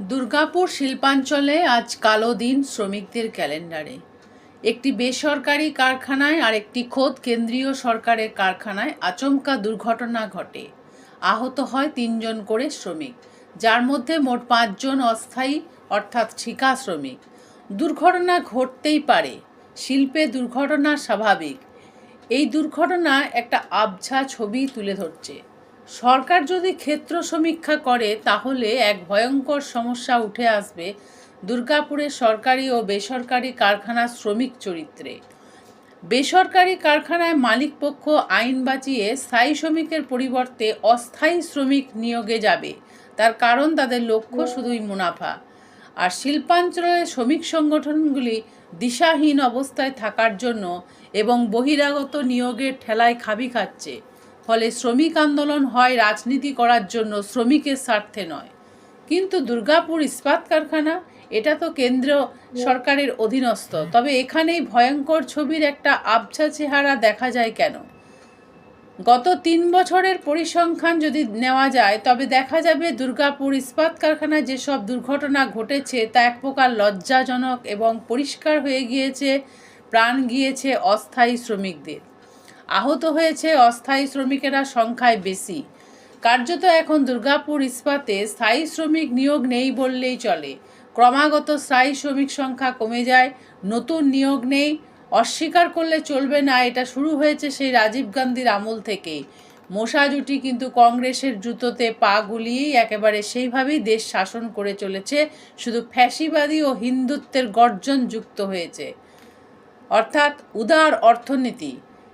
দুর্গাপুর শিল্পাঞ্চলে আজ কালো দিন শ্রমিকদের ক্যালেন্ডারে। একটি বেসরকারি কারখানায় আর একটি খোদ কেন্দ্রীয় সরকারের কারখানায় আচমকা দুর্ঘটনা ঘটে। আহত হয় তিনজন করে শ্রমিক, যার মধ্যে মোট পাঁচজন অস্থায়ী, অর্থাৎ ঠিকা শ্রমিক। দুর্ঘটনা ঘটতেই পারে, শিল্পে দুর্ঘটনা স্বাভাবিক। এই দুর্ঘটনা একটা আবছা ছবি তুলে ধরছে। সরকার যদি ক্ষেত্র সমীক্ষা করে, তাহলে এক ভয়ঙ্কর সমস্যা উঠে আসবে দুর্গাপুরের সরকারি ও বেসরকারি কারখানার শ্রমিক চরিত্রে। বেসরকারি কারখানায় মালিকপক্ষ আইন বাঁচিয়ে স্থায়ী শ্রমিকের পরিবর্তে অস্থায়ী শ্রমিক নিয়োগে যাবে। তার কারণ তাদের লক্ষ্য শুধুই মুনাফা। আর শিল্পাঞ্চলের শ্রমিক সংগঠনগুলি দিশাহীন অবস্থায় থাকার জন্য এবং বহিরাগত নিয়োগের ঠেলায় খাবি খাচ্ছে। ফলে শ্রমিক আন্দোলন হয় রাজনীতি করার জন্য শ্রমিকের স্বার্থে নয়। কিন্তু দুর্গাপুর ইস্পাত কারখানা, এটা তো কেন্দ্র সরকারের অধীনস্থ। তবে এখানেই ভয়ঙ্কর ছবির একটা আবছা চেহারা দেখা যায় কেন? গত তিন বছরের পরিসংখ্যান যদি নেওয়া যায়, তবে দেখা যাবে দুর্গাপুর ইস্পাত কারখানায় যেসব দুর্ঘটনা ঘটেছে, তা এক প্রকার লজ্জাজনক এবং পরিষ্কার হয়ে গিয়েছে, প্রাণ গিয়েছে অস্থায়ী শ্রমিকদের। আহত হয়েছে অস্থায়ী শ্রমিকেরা সংখ্যায় বেশি। কার্যত এখন দুর্গাপুর ইস্পাতে স্থায়ী শ্রমিক নিয়োগ নেই বললেই চলে। ক্রমাগত স্থায়ী শ্রমিক সংখ্যা কমে যায়, নতুন নিয়োগ নেই। অস্বীকার করলে চলবে না, এটা শুরু হয়েছে সেই রাজীব গান্ধীর আমল থেকেই মশা জুটি কিন্তু কংগ্রেসের জুতোতে পা গুলিয়েই একেবারে সেইভাবেই দেশ শাসন করে চলেছে, শুধু ফ্যাসিবাদী ও হিন্দুত্বের গর্জন যুক্ত হয়েছে। অর্থাৎ উদার অর্থনীতি।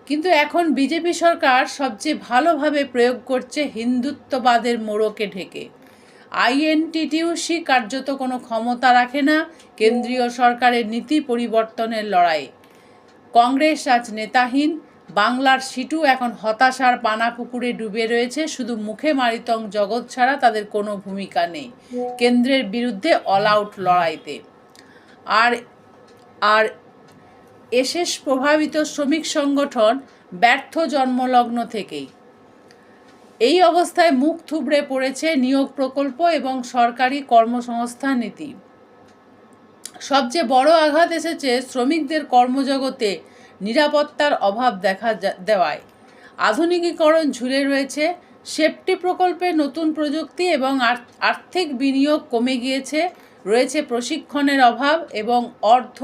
কিন্তু এখন বিজেপি সরকার সবচেয়ে ভালোভাবে প্রয়োগ করছে হিন্দুত্ববাদের মোড়কে ঢেকে। আইএনটিটিউসি কার্যত কোনো ক্ষমতা রাখে না, কেন্দ্রীয় সরকারের নীতি পরিবর্তনের লড়াই কংগ্রেস আজ নেতাহীন, বাংলার সিটু এখন হতাশার পানা পুকুরে ডুবে রয়েছে, শুধু মুখে মারিতং জগৎ ছাড়া তাদের কোনো ভূমিকা নেই। কেন্দ্রের বিরুদ্ধে অল আউট লড়াইতে। আর আর এশেষ প্রভাবিত শ্রমিক সংগঠন ব্যর্থ জন্মলগ্ন থেকেই। এই অবস্থায় মুখ থুবড়ে পড়েছে নিয়োগ প্রকল্প এবং সরকারি কর্মসংস্থান নীতি। সবচেয়ে বড় আঘাত এসেছে শ্রমিকদের কর্মজগতে নিরাপত্তার অভাব দেখা দেওয়ায়। আধুনিকীকরণ ঝুলে রয়েছে, সেফটি প্রকল্পে নতুন প্রযুক্তি এবং আর্থিক বিনিয়োগ কমে গিয়েছে, রয়েছে প্রশিক্ষণের অভাব এবং অর্ধ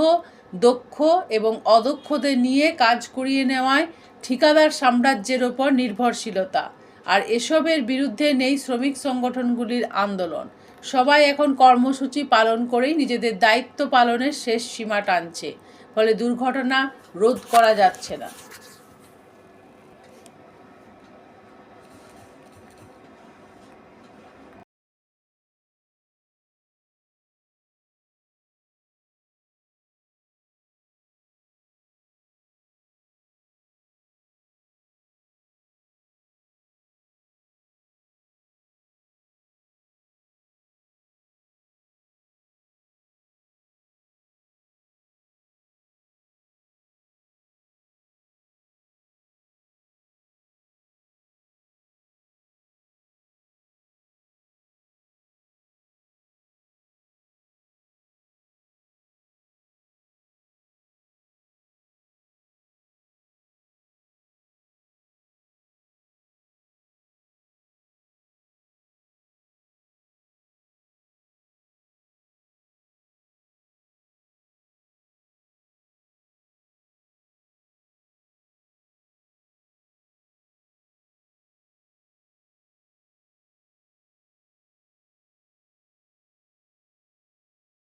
দক্ষ এবং অদক্ষদের নিয়ে কাজ করিয়ে নেওয়ায় ঠিকাদার সাম্রাজ্যের ওপর নির্ভরশীলতা। আর এসবের বিরুদ্ধে নেই শ্রমিক সংগঠনগুলির আন্দোলন। সবাই এখন কর্মসূচি পালন করেই নিজেদের দায়িত্ব পালনের শেষ সীমা টানছে। ফলে দুর্ঘটনা রোধ করা যাচ্ছে না।